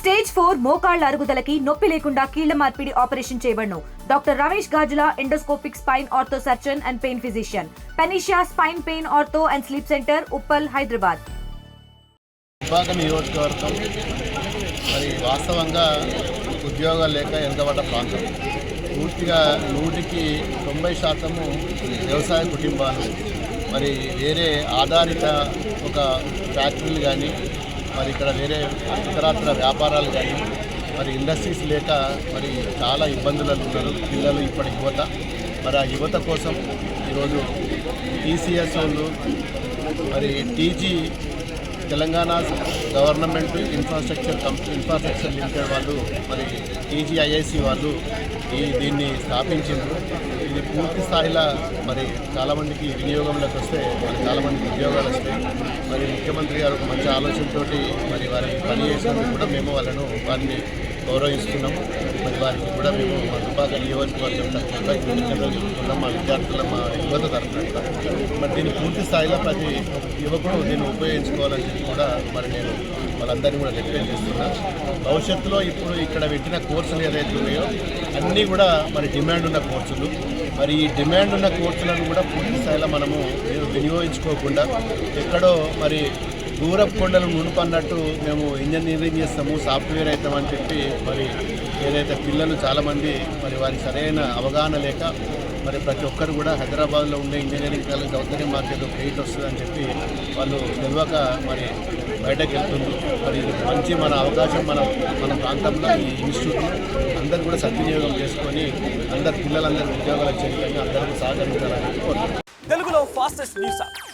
Stage four మోకాళ్ళ అరుగుదలకి నొప్పి లేకుండా కీళ్ళ మార్పిడి operation చేయబడను. Doctor Ramesh Gajula endoscopic spine ortho surgeon and pain physician. Panacea spine pain ortho and sleep centre Uppal Hyderabad. నియోజకవర్గం. మరి వాస్తవంగా ఉద్యోగాలు లేక వెనుకబడ్డ ప్రాంతం. పూర్తిగా నూటికి తొంభై శాతము వ్యవసాయ కుటుంబాలు. మరి వేరే ఆధారిత ఒక ఫ్యాక్టరీలు కానీ మరి ఇక్కడ వేరే ఇతరత్ర వ్యాపారాలు కానీ మరి ఇండస్ట్రీస్ లేక మరి చాలా ఇబ్బందులలో ఉన్నారు. పిల్లలు ఇప్పటి యువత. మరి ఆ యువత కోసం ఈరోజు టీసీఎస్ వాళ్ళు మరి TG Telangana government infrastructure company infrastructure limited వాళ్ళు మరి టీజీఐఐసి వాళ్ళు ఈ దీన్ని స్థాపించారు ఇది పూర్తి స్థాయిలో మరి చాలామందికి వినియోగంలోకి వస్తే మరి చాలామందికి ఉద్యోగాలు వస్తాయి. మరి ముఖ్యమంత్రి గారు ఒక మంచి ఆలోచనతోటి మరి వారిని పని చేసినందుకు కూడా మేము వాళ్ళను వారిని గౌరవిస్తున్నాం మరి వారికి కూడా మేము మా నియోజకవర్గం తరఫున కృతజ్ఞతలు చెప్తున్నాం మా విద్యార్థుల మా యువత తరఫున మరి దీన్ని పూర్తి స్థాయిలో ప్రతి యువకుడు దీన్ని ఉపయోగించుకోవాలని చెప్పి కూడా మరి నేను వాళ్ళందరినీ కూడా రిక్వెస్ట్ చేస్తున్నా. భవిష్యత్తులో ఇప్పుడు ఇక్కడ పెట్టిన కోర్సులు ఏదైతే ఉన్నాయో అన్నీ కూడా మరి డిమాండ్ ఉన్న కోర్సులు. మరి ఈ డిమాండ్ ఉన్న కోర్సులను కూడా పూర్తి స్థాయిలో మనము వినియోగించుకోకుండా ఎక్కడో మరి దూరపు కొండలు మునుపన్నట్టు మేము ఇంజనీరింగ్ చేస్తాము సాఫ్ట్వేర్ అవుతామని చెప్పి మరి ఏదైతే పిల్లలు చాలామంది మరి వారికి సరైన అవగాహన లేక మరి ప్రతి ఒక్కరు కూడా హైదరాబాద్లో ఉండే ఇంజనీరింగ్ కాలేజ్ సౌకర్యం మాకు ఏదో క్రెడిట్ వస్తుందని చెప్పి వాళ్ళు తెలియక మరి బయటకు వెళ్తుంది మరి ఇది మంచి మన అవకాశం మన మన ప్రాంతంలో ఈ ఇన్స్టిట్యూట్ అందరూ కూడా సద్వినియోగం చేసుకొని అందరు పిల్లలందరూ ఉద్యోగాలు వచ్చే విధంగా అందరికీ సహకరించాలని కోరుతున్నాను తెలుగులో ఫాస్టెస్ట్ న్యూస్